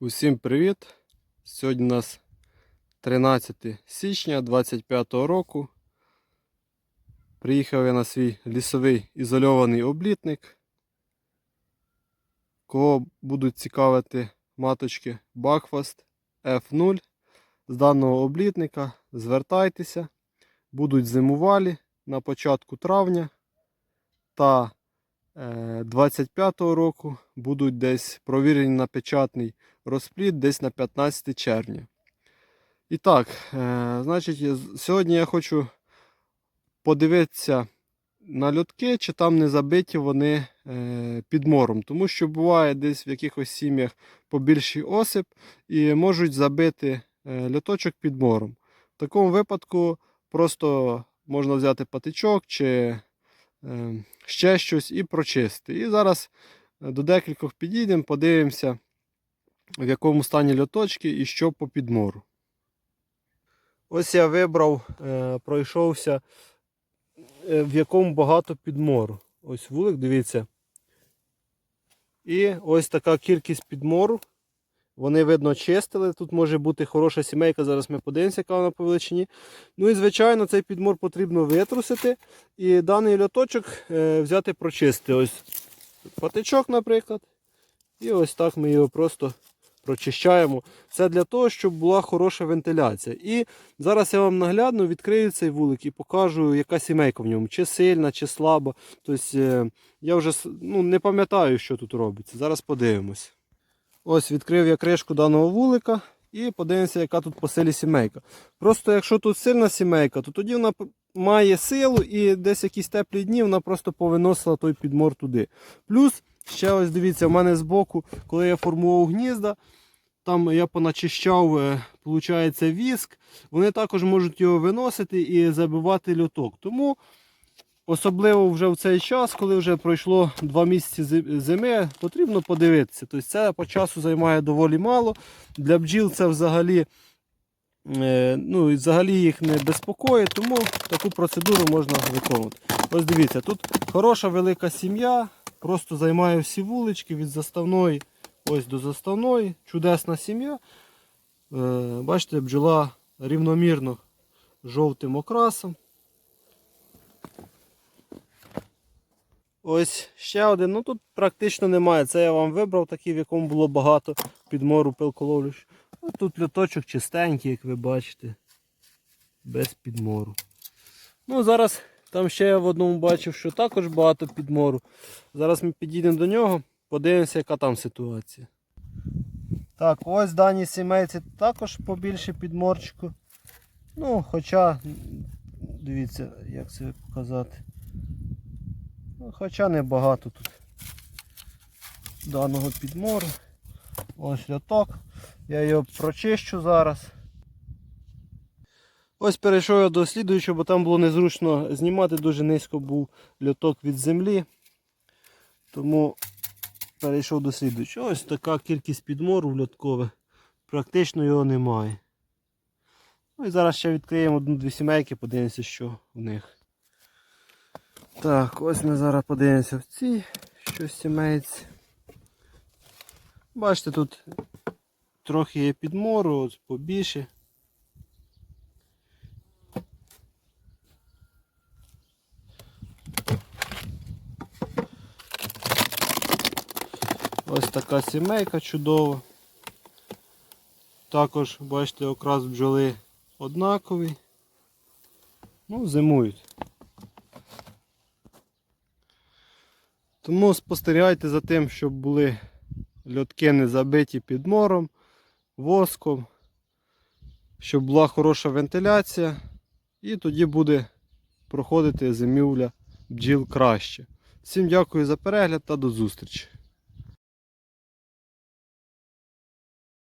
Усім привіт! Сьогодні у нас 13 січня 25 року. Приїхав я на свій лісовий ізольований облітник. Кого будуть цікавити маточки Бакфаст F0 з даного облітника, звертайтеся. Будуть зимувалі на початку травня та е, 25-го року будуть десь провірені на печатний розплід десь на 15 червня. І так, е, значить, сьогодні я хочу подивитися на льотки, чи там не забиті вони е, підмором. Тому що буває десь в якихось сім'ях побільший осип і можуть забити е, льоточок підмором. В такому випадку просто можна взяти патичок чи ще щось і прочистити. І зараз до декількох підійдемо, подивимося, в якому стані льоточки і що по підмору. Ось я вибрав, е, пройшовся, е, в якому багато підмору. Ось вулик, дивіться. І ось така кількість підмору. Вони, видно, чистили. Тут може бути хороша сімейка. Зараз ми подивимося, яка вона по величині. Ну і, звичайно, цей підмор потрібно витрусити. І даний льоточок е, взяти прочистити. Ось патичок, наприклад. І ось так ми його просто прочищаємо. Це для того, щоб була хороша вентиляція. І зараз я вам наглядно відкрию цей вулик і покажу, яка сімейка в ньому, чи сильна, чи слаба. Тобто е, я вже ну, не пам'ятаю, що тут робиться. Зараз подивимось. Ось відкрив я кришку даного вулика і подивимося, яка тут по силі сімейка. Просто якщо тут сильна сімейка, то тоді вона має силу і десь якісь теплі дні вона просто повиносила той підмор туди. Плюс, ще ось дивіться, в мене збоку, коли я формував гнізда, там я поначищав, е, виходить, віск. Вони також можуть його виносити і забивати льоток. Тому особливо вже в цей час, коли вже пройшло два місяці зими, потрібно подивитися. Тобто це по часу займає доволі мало. Для бджіл це взагалі, е, ну, взагалі їх не безпокоїть, тому таку процедуру можна виконувати. Ось дивіться, тут хороша велика сім'я, просто займає всі вулички від заставної ось до заставної. Чудесна сім'я. Е, бачите, бджола рівномірно жовтим окрасом. Ось ще один. Ну тут практично немає. Це я вам вибрав такий, в якому було багато підмору пилколовлюш. Ось тут льоточок чистенький, як ви бачите. Без підмору. Ну, зараз там ще я в одному бачив, що також багато підмору. Зараз ми підійдемо до нього, подивимося, яка там ситуація. Так, ось дані сімейці також побільше підморчику. Ну, хоча, дивіться, як це показати. Ну, хоча не багато тут даного підмору. Ось льоток. Я його прочищу зараз. Ось перейшов я до слідуючого, бо там було незручно знімати, дуже низько був льоток від землі. Тому перейшов до слідуючого. Ось така кількість підмору льоткове. Практично його немає. Ну і зараз ще відкриємо одну-дві сімейки, подивимося, що в них. Так, ось ми зараз подивимося в цій, що сімейці. Бачите, тут трохи є підмору, от побільше. Ось така сімейка чудова. Також, бачите, окрас бджоли однаковий. Ну, зимують. Тому спостерігайте за тим, щоб були льотки не забиті підмором, воском, щоб була хороша вентиляція, і тоді буде проходити зимівля бджіл краще. Всім дякую за перегляд та до зустрічі!